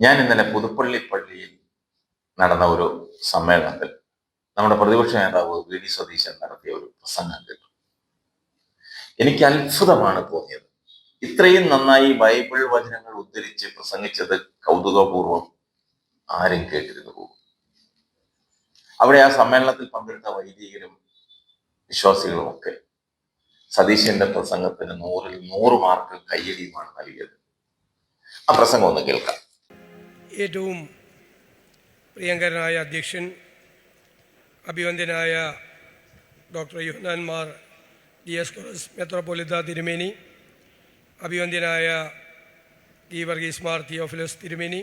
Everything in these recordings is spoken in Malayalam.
ഞാൻ ഇന്നലെ പുതുപ്പള്ളി പള്ളിയിൽ നടന്ന ഒരു സമ്മേളനത്തിൽ നമ്മുടെ പ്രതിപക്ഷ നേതാവ് വി ഡി സതീശൻ നടത്തിയ ഒരു പ്രസംഗം കേട്ടു. എനിക്ക് അത്ഭുതമാണ് തോന്നിയത്. ഇത്രയും നന്നായി ബൈബിൾ വചനങ്ങൾ ഉദ്ധരിച്ച് പ്രസംഗിച്ചത് കൗതുകപൂർവം ആരും കേട്ടിരുന്നു പോകും അവിടെ ആ സമ്മേളനത്തിൽ പങ്കെടുത്ത വൈദികരും വിശ്വാസികളും ഒക്കെ സതീശന്റെ പ്രസംഗത്തിന് നൂറിൽ നൂറ് മാർക്ക് കയ്യടിയുമാണ് നൽകിയത്. ആ പ്രസംഗം ഒന്ന് കേൾക്കാം. ഏറ്റവും പ്രിയങ്കരനായ അധ്യക്ഷൻ അഭിവന്ദ്യനായ ഡോക്ടർ യുഹനാൻമാർ ഡി എസ് കൊറസ് മെത്രോപൊലിത്ത തിരുമേനി അഭിവന്ദ്യനായ ഡി വർഗീസ് മാർ തിയോഫിലസ് തിരുമേനി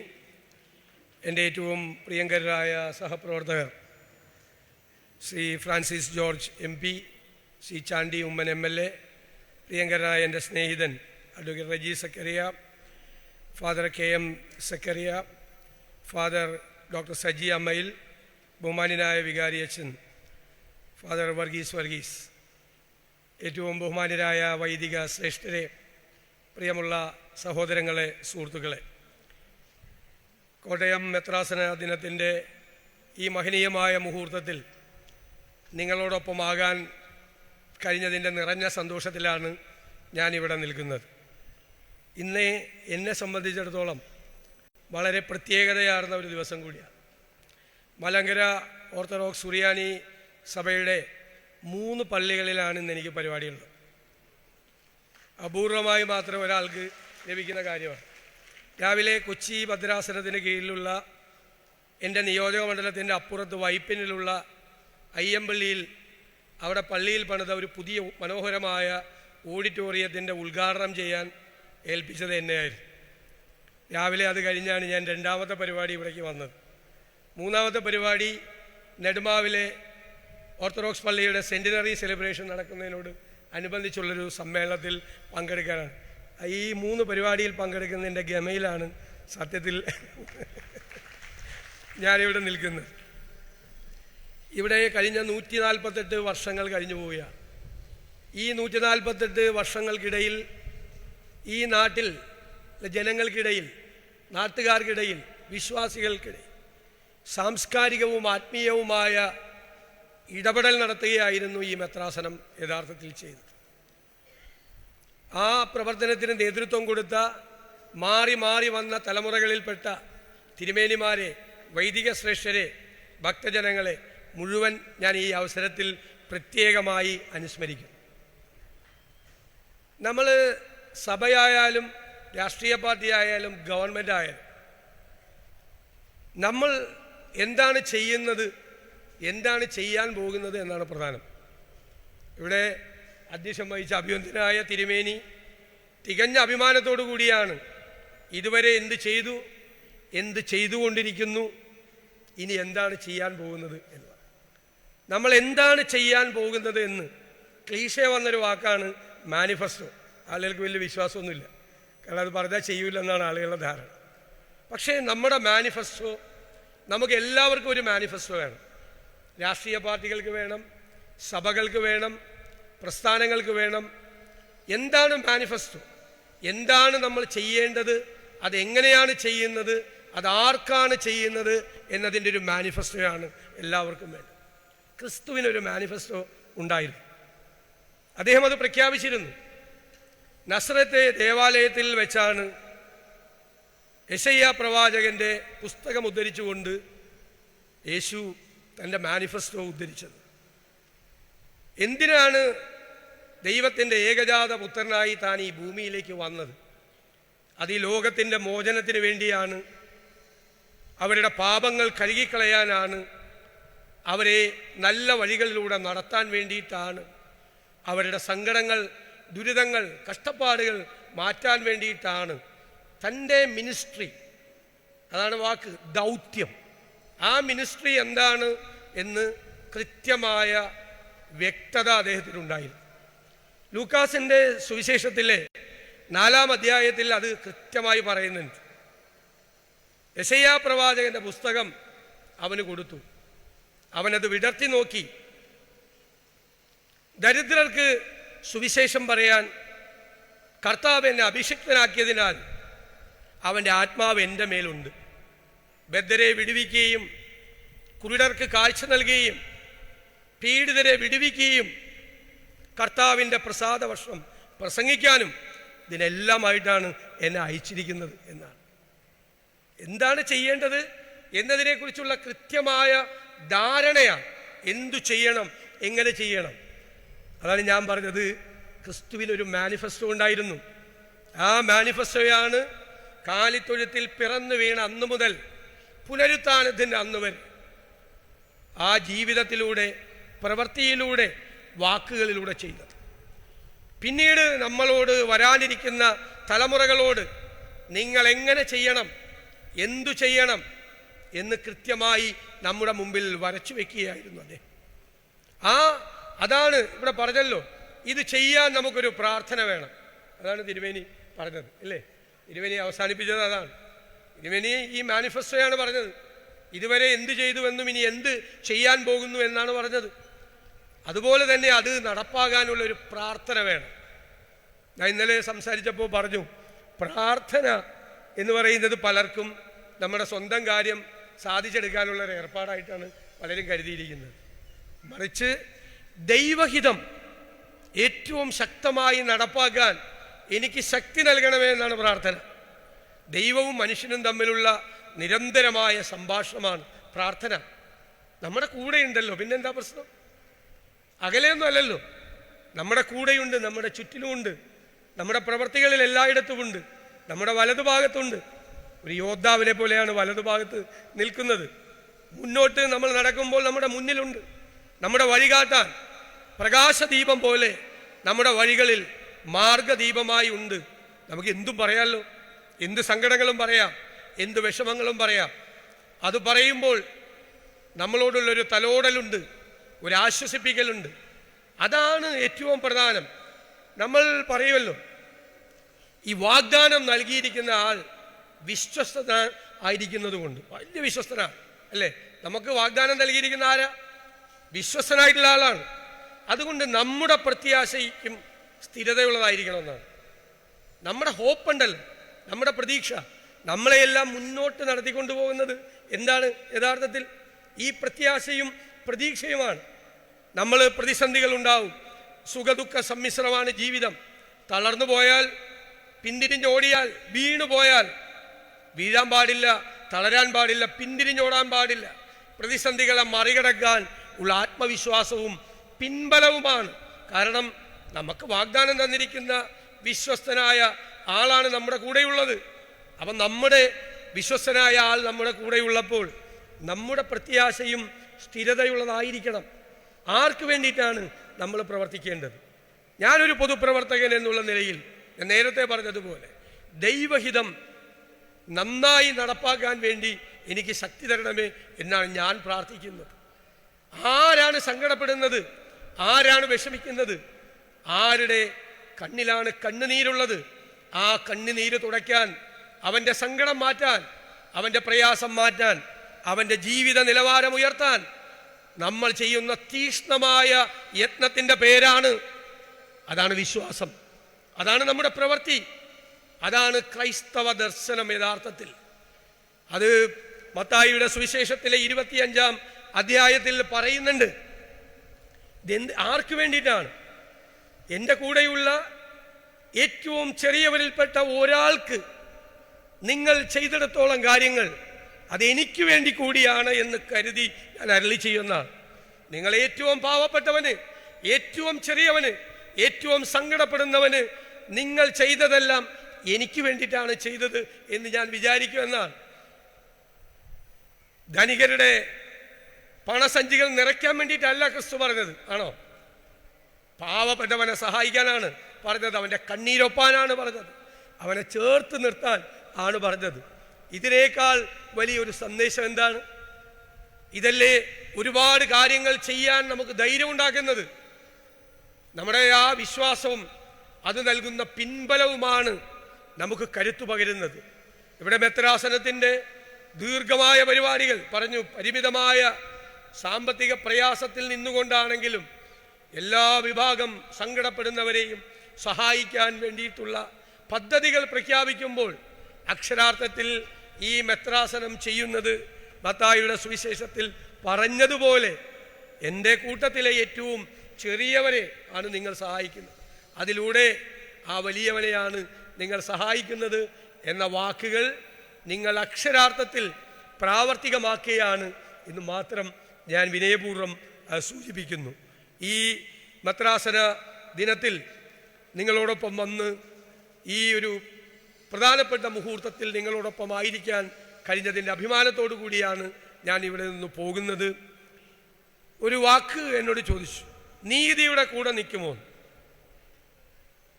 എന്റെ ഏറ്റവും പ്രിയങ്കരരായ സഹപ്രവർത്തകർ Shri Francis George M P Shri Chandy Oommen M L A പ്രിയങ്കരനായ എന്റെ സ്നേഹിതൻ advocate Reji Zacharia father K M Zacharia father doctor Saji അമ്മയിൽ ബഹുമാന്യനായ വികാരി അച്ഛൻ ഫാദർ വർഗീസ് വർഗീസ് ഏറ്റവും ബഹുമാന്യരായ വൈദിക ശ്രേഷ്ഠരെ പ്രിയമുള്ള സഹോദരങ്ങളെ സുഹൃത്തുക്കളെ. കോട്ടയം മെത്രാസന ദിനത്തിന്റെ ഈ മഹനീയമായ മുഹൂർത്തത്തിൽ നിങ്ങളോടൊപ്പമാകാൻ കഴിഞ്ഞതിന്റെ നിറഞ്ഞ സന്തോഷത്തിലാണ് ഞാനിവിടെ നിൽക്കുന്നത്. ഇന്ന് എന്നെ സംബന്ധിച്ചിടത്തോളം വളരെ പ്രത്യേകതയാർന്ന ഒരു ദിവസം കൂടിയാണ്. മലങ്കര ഓർത്തഡോക്സ് സുറിയാനി സഭയുടെ മൂന്ന് പള്ളികളിലാണ് ഇന്ന് എനിക്ക് പരിപാടിയുള്ളത്. അപൂർവമായി മാത്രം ഒരാൾക്ക് ലഭിക്കുന്ന കാര്യമാണ്. രാവിലെ കൊച്ചി ഭദ്രാസനത്തിന് കീഴിലുള്ള എന്റെ നിയോജക മണ്ഡലത്തിന്റെ അപ്പുറത്ത് വൈപ്പിനിലുള്ള അയ്യമ്പള്ളിയിൽ അവിടെ പള്ളിയിൽ പണിത ഒരു പുതിയ മനോഹരമായ ഓഡിറ്റോറിയത്തിന്റെ ഉദ്ഘാടനം ചെയ്യാൻ ഏൽപ്പിച്ചത് എന്നെയായിരുന്നു. രാവിലെ അത് കഴിഞ്ഞാണ് ഞാൻ രണ്ടാമത്തെ പരിപാടി ഇവിടേക്ക് വന്നത്. മൂന്നാമത്തെ പരിപാടി നെടുമാവിലെ ഓർത്തഡോക്സ് പള്ളിയുടെ സെന്റിനറി സെലിബ്രേഷൻ നടക്കുന്നതിനോട് അനുബന്ധിച്ചുള്ളൊരു സമ്മേളനത്തിൽ പങ്കെടുക്കാനാണ്. ഈ മൂന്ന് പരിപാടിയിൽ പങ്കെടുക്കുന്നതിന്റെ ഗമയിലാണ് സത്യത്തിൽ ഞാനിവിടെ നിൽക്കുന്നത്. ഇവിടെ കഴിഞ്ഞ നൂറ്റി നാൽപ്പത്തെട്ട് വർഷങ്ങൾ കഴിഞ്ഞു പോവുകയാണ്. ഈ നൂറ്റി നാൽപ്പത്തെട്ട് വർഷങ്ങൾക്കിടയിൽ ഈ നാട്ടിൽ ജനങ്ങൾക്കിടയിൽ നാട്ടുകാർക്കിടയിൽ വിശ്വാസികൾക്കിടയിൽ സാംസ്കാരികവും ആത്മീയവുമായ ഇടപെടൽ നടത്തുകയായിരുന്നു ഈ മെത്രാസനം യഥാർത്ഥത്തിൽ ചെയ്തത്. ആ പ്രവർത്തനത്തിന് നേതൃത്വം കൊടുത്ത മാറി മാറി വന്ന തലമുറകളിൽപ്പെട്ട തിരുമേനിമാരെ വൈദിക ശ്രേഷ്ഠരെ ഭക്തജനങ്ങളെ മുഴുവൻ ഞാൻ ഈ അവസരത്തിൽ പ്രത്യേകമായി അനുസ്മരിക്കും നമ്മൾ സഭയായാലും രാഷ്ട്രീയ പാർട്ടി ആയാലും ഗവൺമെന്റ് ആയാലും നമ്മൾ എന്താണ് ചെയ്യുന്നത് എന്താണ് ചെയ്യാൻ പോകുന്നത് എന്നാണ് പ്രധാനം. ഇവിടെ അധ്യക്ഷം വഹിച്ച അഭിനന്ദനായ തിരുമേനി തികഞ്ഞ അഭിമാനത്തോടു കൂടിയാണ് ഇതുവരെ എന്ത് ചെയ്തു എന്ത് ചെയ്തുകൊണ്ടിരിക്കുന്നു ഇനി എന്താണ് ചെയ്യാൻ പോകുന്നത് എന്ന്. നമ്മൾ എന്താണ് ചെയ്യാൻ പോകുന്നത് എന്ന് ക്ലീശ വന്നൊരു വാക്കാണ് മാനിഫെസ്റ്റോ. ആളുകൾക്ക് വലിയ വിശ്വാസമൊന്നുമില്ല. കാരണം അത് പറഞ്ഞാൽ ചെയ്യൂലെന്നാണ് ആളുകളുടെ ധാരണ. പക്ഷേ നമ്മുടെ മാനിഫെസ്റ്റോ നമുക്ക് എല്ലാവർക്കും ഒരു മാനിഫെസ്റ്റോ വേണം. രാഷ്ട്രീയ പാർട്ടികൾക്ക് വേണം സഭകൾക്ക് വേണം പ്രസ്ഥാനങ്ങൾക്ക് വേണം. എന്താണ് മാനിഫെസ്റ്റോ? എന്താണ് നമ്മൾ ചെയ്യേണ്ടത്? അതെങ്ങനെയാണ് ചെയ്യുന്നത്? അതാർക്കാണ് ചെയ്യുന്നത്? എന്നതിന്റെ ഒരു മാനിഫെസ്റ്റോയാണ് എല്ലാവർക്കും വേണ്ടത്. ക്രിസ്തുവിനൊരു മാനിഫെസ്റ്റോ ഉണ്ടായിരുന്നു. അദ്ദേഹം അത് പ്രഖ്യാപിച്ചിരുന്നു. നസ്രത്തെ ദേവാലയത്തിൽ വെച്ചാണ് യശയ്യ പ്രവാചകന്റെ പുസ്തകം ഉദ്ധരിച്ചുകൊണ്ട് യേശു തന്റെ മാനിഫെസ്റ്റോ ഉദ്ധരിച്ചത്. എന്തിനാണ് ദൈവത്തിന്റെ ഏകജാത പുത്രനായി താൻ ഈ ഭൂമിയിലേക്ക് വന്നത്? അത് ഈ ലോകത്തിന്റെ മോചനത്തിന് വേണ്ടിയാണ്. അവരുടെ പാപങ്ങൾ കഴുകിക്കളയാനാണ്. അവരെ നല്ല വഴികളിലൂടെ നടത്താൻ വേണ്ടിയിട്ടാണ്. അവരുടെ സങ്കടങ്ങൾ ദുരിതങ്ങൾ കഷ്ടപ്പാടുകൾ മാറ്റാൻ വേണ്ടിയിട്ടാണ്. തന്റെ മിനിസ്ട്രി അതാണ് വാക്ക് ദൗത്യം. ആ മിനിസ്ട്രി എന്താണ് എന്ന് കൃത്യമായ വ്യക്തത അദ്ദേഹത്തിനുണ്ടായിരുന്നു. ലൂക്കാസിന്റെ സുവിശേഷത്തിലെ നാലാം അധ്യായത്തിൽ അത് കൃത്യമായി പറയുന്നുണ്ട്. യശയ്യാ പ്രവാചകന്റെ പുസ്തകം അവന് കൊടുത്തു. അവനത് വിടർത്തി നോക്കി. ദരിദ്രർക്ക് സുവിശേഷം പറയാൻ കർത്താവ് എന്നെ അഭിഷിക്തനാക്കിയതിനാൽ അവന്റെ ആത്മാവ് എന്റെ മേലുണ്ട്. ബദ്ധരെ വിടുവിക്കുകയും കുരുടർക്ക് കാഴ്ച നൽകുകയും പീഡിതരെ വിടുവിക്കുകയും കർത്താവിന്റെ പ്രസാദവർഷം പ്രസംഗിക്കാനും ഇതിനെല്ലാമായിട്ടാണ് എന്നെ അയച്ചിരിക്കുന്നത് എന്നാണ്. എന്താണ് ചെയ്യേണ്ടത് എന്നതിനെക്കുറിച്ചുള്ള കൃത്യമായ ധാരണയാണ്. എന്തു ചെയ്യണം? എങ്ങനെ ചെയ്യണം? അതാണ് ഞാൻ പറഞ്ഞത്. ക്രിസ്തുവിനൊരു മാനിഫെസ്റ്റോ ഉണ്ടായിരുന്നു. ആ മാനിഫെസ്റ്റോയാണ് കാലിത്തൊഴുത്തിൽ പിറന്നു വീണ അന്നു മുതൽ പുനരുത്ഥാനത്തിന്റെ അന്ന് വരെ. ആ ജീവിതത്തിലൂടെ പ്രവൃത്തിയിലൂടെ വാക്കുകളിലൂടെ ചെയ്തത്. പിന്നീട് നമ്മളോട് വരാനിരിക്കുന്ന തലമുറകളോട് നിങ്ങൾ എങ്ങനെ ചെയ്യണം എന്തു ചെയ്യണം എന്ന് കൃത്യമായി നമ്മുടെ മുമ്പിൽ വരച്ചു വെക്കുകയായിരുന്നു അദ്ദേഹം. ആ അതാണ് ഇവിടെ പറഞ്ഞല്ലോ. ഇത് ചെയ്യാൻ നമുക്കൊരു പ്രാർത്ഥന വേണം. അതാണ് തിരുവേനി പറഞ്ഞത് അല്ലേ തിരുവേനി അവസാനിപ്പിച്ചത് അതാണ്. തിരുവേനി ഈ മാനിഫെസ്റ്റോയാണ് പറഞ്ഞത്. ഇതുവരെ എന്ത് ചെയ്തുവെന്നും ഇനി എന്ത് ചെയ്യാൻ പോകുന്നു എന്നാണ് പറഞ്ഞത്. അതുപോലെ തന്നെ അത് നടപ്പാകാനുള്ള ഒരു പ്രാർത്ഥന വേണം. ഞാൻ ഇന്നലെ സംസാരിച്ചപ്പോൾ പറഞ്ഞു പ്രാർത്ഥന എന്ന് പറയുന്നത് പലർക്കും നമ്മുടെ സ്വന്തം കാര്യം സാധിച്ചെടുക്കാനുള്ള ഒരു ഏർപ്പാടായിട്ടാണ് പലരും കരുതിയിരിക്കുന്നത്. മറിച്ച് ദൈവഹിതം ഏറ്റവും ശക്തമായി നടപ്പാക്കാൻ എനിക്ക് ശക്തി നൽകണമേ എന്നാണ് പ്രാർത്ഥന. ദൈവവും മനുഷ്യനും തമ്മിലുള്ള നിരന്തരമായ സംഭാഷണമാണ് പ്രാർത്ഥന. നമ്മുടെ കൂടെയുണ്ടല്ലോ പിന്നെന്താ പ്രശ്നം? അകലെയൊന്നും അല്ലല്ലോ. നമ്മുടെ കൂടെയുണ്ട് നമ്മുടെ ചുറ്റിലുമുണ്ട് നമ്മുടെ പ്രവർത്തികളിൽ എല്ലായിടത്തുമുണ്ട് നമ്മുടെ വലതുഭാഗത്തുണ്ട്. ഒരു യോദ്ധാവിനെ പോലെയാണ് വലതുഭാഗത്ത് നിൽക്കുന്നത്. മുന്നോട്ട് നമ്മൾ നടക്കുമ്പോൾ നമ്മുടെ മുന്നിലുണ്ട്. നമ്മുടെ വഴികാട്ടാൻ പ്രകാശദീപം പോലെ നമ്മുടെ വഴികളിൽ മാർഗദീപമായി ഉണ്ട്. നമുക്ക് എന്തും പറയാമല്ലോ എന്ത് സങ്കടങ്ങളും പറയാം. എന്ത് വിഷമങ്ങളും പറയാം. അത് പറയുമ്പോൾ നമ്മളോടുള്ളൊരു തലോടലുണ്ട്. ഒരു ആശ്വസിപ്പിക്കലുണ്ട് അതാണ് ഏറ്റവും പ്രധാനം. നമ്മൾ പറയുമല്ലോ ഈ വാഗ്ദാനം നൽകിയിരിക്കുന്ന ആൾ വിശ്വസ്തന ആയിരിക്കുന്നത് കൊണ്ട് വലിയ വിശ്വസ്തനാണ് അല്ലേ? നമുക്ക് വാഗ്ദാനം നൽകിയിരിക്കുന്ന ആരാ? വിശ്വസ്തനായിട്ടുള്ള ആളാണ്. അതുകൊണ്ട് നമ്മുടെ പ്രത്യാശയ്ക്കും സ്ഥിരതയുള്ളതായിരിക്കണമെന്നാണ്. നമ്മുടെ ഹോപ്പുണ്ടല്ലോ നമ്മുടെ പ്രതീക്ഷ. നമ്മളെയെല്ലാം മുന്നോട്ട് നടത്തിക്കൊണ്ടു പോകുന്നത് എന്താണ് യഥാർത്ഥത്തിൽ? ഈ പ്രത്യാശയും പ്രതീക്ഷയുമാണ്. നമ്മൾ പ്രതിസന്ധികൾ ഉണ്ടാവും സുഖദുഃഖ സമ്മിശ്രമാണ് ജീവിതം. തളർന്നു പോയാൽ പിന്തിരിഞ്ഞോടിയാൽ വീണു പോയാൽ വീഴാൻ പാടില്ല തളരാൻ പാടില്ല പിന്തിരിഞ്ഞോടാൻ പാടില്ല. പ്രതിസന്ധികളെ മറികടക്കാൻ ഉള്ള ആത്മവിശ്വാസവും പിൻബലവുമാണ്. കാരണം നമുക്ക് വാഗ്ദാനം തന്നിരിക്കുന്ന വിശ്വസ്തനായ ആളാണ് നമ്മുടെ കൂടെയുള്ളത്. അപ്പം നമ്മുടെ വിശ്വസ്തനായ ആൾ നമ്മുടെ കൂടെയുള്ളപ്പോൾ നമ്മുടെ പ്രത്യാശയും സ്ഥിരതയുള്ളതായിരിക്കണം. ആർക്ക് വേണ്ടിയിട്ടാണ് നമ്മൾ പ്രവർത്തിക്കേണ്ടത്? ഞാനൊരു പൊതുപ്രവർത്തകൻ എന്നുള്ള നിലയിൽ ഞാൻ നേരത്തെ പറഞ്ഞതുപോലെ ദൈവഹിതം നന്നായി നടപ്പാക്കാൻ വേണ്ടി എനിക്ക് ശക്തി തരണമേ എന്നാണ് ഞാൻ പ്രാർത്ഥിക്കുന്നത്. ആരാണ് സങ്കടപ്പെടുന്നത്? ആരാണ് വിഷമിക്കുന്നത്? ആരുടെ കണ്ണിലാണ് കണ്ണുനീരുള്ളത്? ആ കണ്ണുനീര് തുടയ്ക്കാൻ അവന്റെ സങ്കടം മാറ്റാൻ അവന്റെ പ്രയാസം മാറ്റാൻ അവന്റെ ജീവിത നിലവാരം ഉയർത്താൻ നമ്മൾ ചെയ്യുന്ന തീഷ്ണമായ യത്നത്തിന്റെ പേരാണ് അതാണ് വിശ്വാസം. അതാണ് നമ്മുടെ പ്രവൃത്തി. അതാണ് ക്രൈസ്തവ ദർശനം യഥാർത്ഥത്തിൽ. അത് മത്തായിയുടെ സുവിശേഷത്തിലെ ഇരുപത്തിയഞ്ചാം അധ്യായത്തിൽ പറയുന്നുണ്ട്. ഇതെന്ത് ആർക്ക് വേണ്ടിയിട്ടാണ്? എന്റെ കൂടെയുള്ള ഏറ്റവും ചെറിയവരിൽപ്പെട്ട ഒരാൾക്ക് നിങ്ങൾ ചെയ്തിടത്തോളം കാര്യങ്ങൾ അതെനിക്ക് വേണ്ടി കൂടിയാണ് എന്ന് കരുതി ഞാൻ അരളി ചെയ്യുന്നതാണ്. നിങ്ങൾ ഏറ്റവും പാവപ്പെട്ടവന് ഏറ്റവും ചെറിയവന് ഏറ്റവും സങ്കടപ്പെടുന്നവന് നിങ്ങൾ ചെയ്തതെല്ലാം എനിക്ക് വേണ്ടിയിട്ടാണ് ചെയ്തത് എന്ന് ഞാൻ വിചാരിക്കുമെന്നാണ്. ധനികരുടെ പണസഞ്ചികൾ നിറയ്ക്കാൻ വേണ്ടിയിട്ടല്ല ക്രിസ്തു പറഞ്ഞത്. ആണോ? പാവപ്പെട്ടവനെ സഹായിക്കാനാണ് പറഞ്ഞത്. അവന്റെ കണ്ണീരൊപ്പാനാണ് പറഞ്ഞത്. അവനെ ചേർത്ത് നിർത്താൻ ആണ് പറഞ്ഞത്. ഇതിനേക്കാൾ വലിയൊരു സന്ദേശം എന്താണ്? ഇതല്ലേ ഒരുപാട് കാര്യങ്ങൾ ചെയ്യാൻ നമുക്ക് ധൈര്യം ഉണ്ടാക്കുന്നത് നമ്മുടെ ആ വിശ്വാസവും അത് നൽകുന്ന പിൻബലവുമാണ് നമുക്ക് കരുത്തു പകരുന്നത്. ഇവിടെ മെത്രാസനത്തിന്റെ ദീർഘമായ പരിപാടികൾ പറഞ്ഞു. പരിമിതമായ സാമ്പത്തിക പ്രയാസത്തിൽ നിന്നുകൊണ്ടാണെങ്കിലും എല്ലാ വിഭാഗം സങ്കടപ്പെടുന്നവരെയും സഹായിക്കാൻ വേണ്ടിയിട്ടുള്ള പദ്ധതികൾ പ്രഖ്യാപിക്കുമ്പോൾ അക്ഷരാർത്ഥത്തിൽ ഈ മെത്രാസനം ചെയ്യുന്നത് മത്തായിയുടെ സുവിശേഷത്തിൽ പറഞ്ഞതുപോലെ എന്റെ കൂട്ടത്തിലെ ഏറ്റവും ചെറിയവരെ ആണ് നിങ്ങൾ സഹായിക്കുന്നത്. അതിലൂടെ ആ വലിയവനെയാണ് നിങ്ങൾ സഹായിക്കുന്നത് എന്ന വാക്കുകൾ നിങ്ങൾ അക്ഷരാർത്ഥത്തിൽ പ്രാവർത്തികമാക്കുകയാണ് എന്ന് മാത്രം ഞാൻ വിനയപൂർവം സൂചിപ്പിക്കുന്നു. ഈ മദ്രാസന ദിനത്തിൽ നിങ്ങളോടൊപ്പം വന്ന് ഈ ഒരു പ്രധാനപ്പെട്ട മുഹൂർത്തത്തിൽ നിങ്ങളോടൊപ്പം ആയിരിക്കാൻ കഴിഞ്ഞതിന്റെ അഭിമാനത്തോടു കൂടിയാണ് ഞാൻ ഇവിടെ നിന്ന് പോകുന്നത്. ഒരു വാക്ക് എന്നോട് ചോദിച്ചു നീതിയുടെ കൂടെ നിൽക്കുമോ?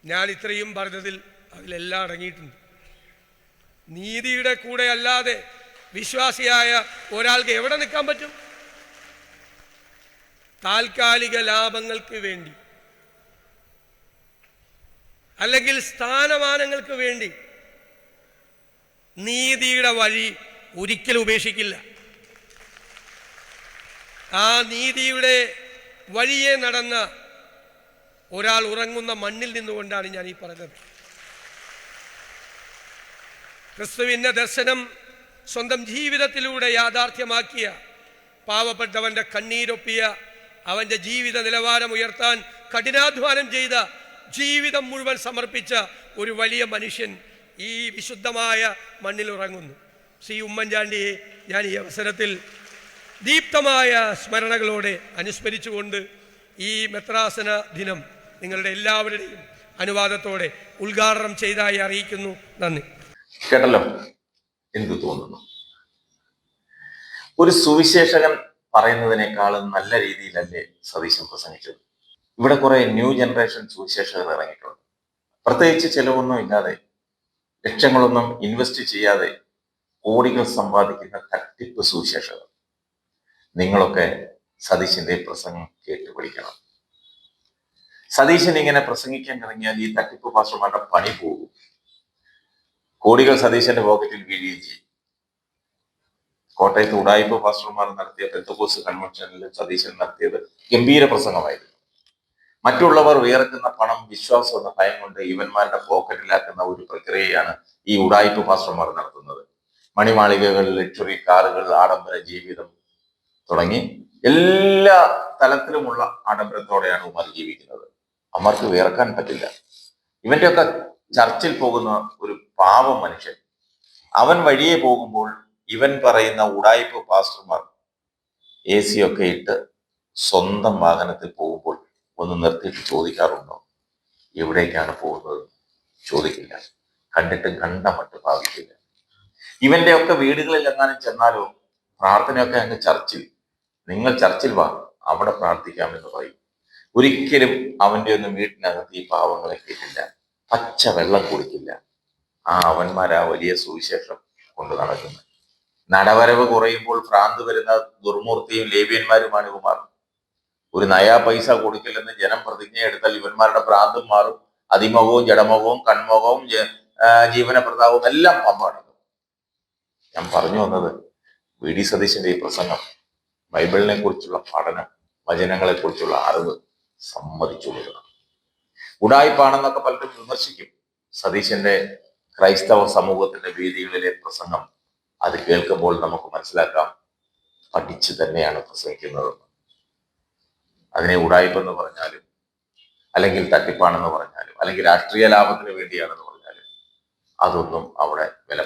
ഞാൻ ഇത്രയും പറഞ്ഞതിൽ അതിലെല്ലാം അടങ്ങിയിട്ടുണ്ട്. നീതിയുടെ കൂടെ അല്ലാതെ വിശ്വാസിയായ ഒരാൾക്ക് എവിടെ നിൽക്കാൻ പറ്റും? താൽക്കാലിക ലാഭങ്ങൾക്ക് വേണ്ടി. അല്ലെങ്കിൽ സ്ഥാനമാനങ്ങൾക്ക് വേണ്ടി. നീതിയുടെ വഴി ഒരിക്കലും ഉപേക്ഷിക്കില്ല. ആ നീതിയുടെ വഴിയെ നടന്ന ഒരാൾ ഉറങ്ങുന്ന മണ്ണിൽ നിന്നുകൊണ്ടാണ് ഞാൻ ഈ പറഞ്ഞത്. ക്രിസ്തുവിന്റെ ദർശനം സ്വന്തം ജീവിതത്തിലൂടെ യാഥാർത്ഥ്യമാക്കിയ പാവപ്പെട്ടവന്റെ കണ്ണീരൊപ്പിയ അവന്റെ ജീവിത നിലവാരം ഉയർത്താൻ കഠിനാധ്വാനം ചെയ്ത ജീവിതം മുഴുവൻ സമർപ്പിച്ച ഒരു വലിയ മനുഷ്യൻ ഈ വിശുദ്ധമായ മണ്ണിൽ ഉറങ്ങുന്നു. ശ്രീ ഉമ്മൻചാണ്ടിയെ ഞാൻ ഈ അവസരത്തിൽ ദീപ്തമായ സ്മരണകളോടെ അനുസ്മരിച്ചുകൊണ്ട് ഈ മെത്രാസന ദിനം നിങ്ങളുടെ എല്ലാവരുടെയും അനുവാദത്തോടെ ഉദ്ഘാടനം ചെയ്തായി അറിയിക്കുന്നു. നന്ദി. കേട്ടല്ലോ? എന്തു തോന്നുന്നു? ഒരു സുവിശേഷകൻ പറയുന്നതിനേക്കാളും നല്ല രീതിയിലല്ലേ സതീശൻ പ്രസംഗിച്ചത്? ഇവിടെ കുറെ ന്യൂ ജനറേഷൻ സുവിശേഷകർ ഇറങ്ങിയിട്ടുണ്ട്. പ്രത്യേകിച്ച് ചെലവൊന്നും ഇല്ലാതെ ലക്ഷങ്ങളൊന്നും ഇൻവെസ്റ്റ് ചെയ്യാതെ കോടികൾ സമ്പാദിക്കുന്ന തട്ടിപ്പ് സുവിശേഷകർ. നിങ്ങളൊക്കെ സതീശന്റെ പ്രസംഗം കേട്ട് പഠിക്കണം. സതീശൻ ഇങ്ങനെ പ്രസംഗിക്കാൻ ഇറങ്ങിയാൽ ഈ തട്ടിപ്പ് പാസ്റ്റർമാരുടെ പണി പോകും. കോടികൾ സതീശന്റെ പോക്കറ്റിൽ വീഴുകയും ചെയ്യും. കോട്ടയത്ത് ഉടായ്പ പാസ്റ്റർമാർ നടത്തിയ പെന്തകോസ് കൺവെൻഷനിൽ സതീശൻ നടത്തിയത് ഗംഭീര പ്രസംഗമായിരുന്നു. മറ്റുള്ളവർ വിയർക്കുന്ന പണം വിശ്വാസം എന്ന ഭയം കൊണ്ട് ഇവന്മാരുടെ പോക്കറ്റിലാക്കുന്ന ഒരു പ്രക്രിയയാണ് ഈ ഉടായ്പ പാസ്റ്റർമാർ നടത്തുന്നത്. മണിമാളികകൾ ലക്ഷറി കാറുകൾ ആഡംബര ജീവിതം തുടങ്ങി എല്ലാ തലത്തിലുമുള്ള ആഡംബരത്തോടെയാണ് ഉമർ ജീവിക്കുന്നത്. അമ്മർക്ക് വിയർക്കാൻ പറ്റില്ല. ഇവന്റെയൊക്കെ ചർച്ചിൽ പോകുന്ന ഒരു പാവം മനുഷ്യൻ. അവൻ വഴിയെ പോകുമ്പോൾ ഇവൻ പറയുന്ന ഉടായ്പ പാസ്റ്റർമാർ എ സി ഒക്കെ ഇട്ട് സ്വന്തം വാഹനത്തിൽ പോകുമ്പോൾ ഒന്ന് നിർത്തിയിട്ട് ചോദിക്കാറുണ്ടോ? എവിടേക്കാണ് പോകുന്നത്? ചോദിക്കില്ല. കണ്ടിട്ട് കണ്ട മട്ട് ഭാവിക്കില്ല. ഇവന്റെ ഒക്കെ വീടുകളിൽ എങ്ങാനും ചെന്നാലോ പ്രാർത്ഥനയൊക്കെ അങ്ങ് ചർച്ചിൽ. നിങ്ങൾ ചർച്ചിൽ വാ അവിടെ പ്രാർത്ഥിക്കാമെന്ന് പറയും. ഒരിക്കലും അവന്റെ ഒന്നും വീട്ടിനകത്ത് ഈ പാവങ്ങളെ കേട്ടില്ല. പച്ച വെള്ളം കുടിക്കില്ല. ആ അവന്മാരാ വലിയ സുവിശേഷം കൊണ്ട് നടക്കുന്നത്. നടവരവ് കുറയുമ്പോൾ ഭ്രാന്ത് വരുന്ന ദുർമൂർത്തിയും ലേവ്യന്മാരുമാണ് ഇവന്മാർ. ഒരു നയാ പൈസ കൊടുക്കില്ലെന്ന് ജനം പ്രതിജ്ഞ എടുത്താൽ ഇവന്മാരുടെ ഭ്രാന്തും മാറും. അതിമുഖവും ജഡമുഖവും കൺമുഖവും ജീവനപ്രതാവും എല്ലാം പമ്പാടും ഞാൻ പറഞ്ഞു വന്നത് വി. ഡി. സതീശന്റെ ഈ പ്രസംഗം ബൈബിളിനെ കുറിച്ചുള്ള പഠനം വചനങ്ങളെ കുറിച്ചുള്ള അറിവ് സമ്മതിച്ചു കൊടുക്കണം. ഉടായ്പാണെന്നൊക്കെ പലരും വിമർശിക്കും. സതീശന്റെ ക്രൈസ്തവ സമൂഹത്തിന്റെ വേദികളിലെ പ്രസംഗം അത് കേൾക്കുമ്പോൾ നമുക്ക് മനസ്സിലാക്കാം. പഠിച്ചു തന്നെയാണ് പ്രസംഗിക്കുന്നത്. അതിനെ ഉടായ്പെന്ന് പറഞ്ഞാലും അല്ലെങ്കിൽ തട്ടിപ്പാണെന്ന് പറഞ്ഞാലും അല്ലെങ്കിൽ രാഷ്ട്രീയ ലാഭത്തിന് വേണ്ടിയാണെന്ന് പറഞ്ഞാലും അതൊന്നും അവിടെ വില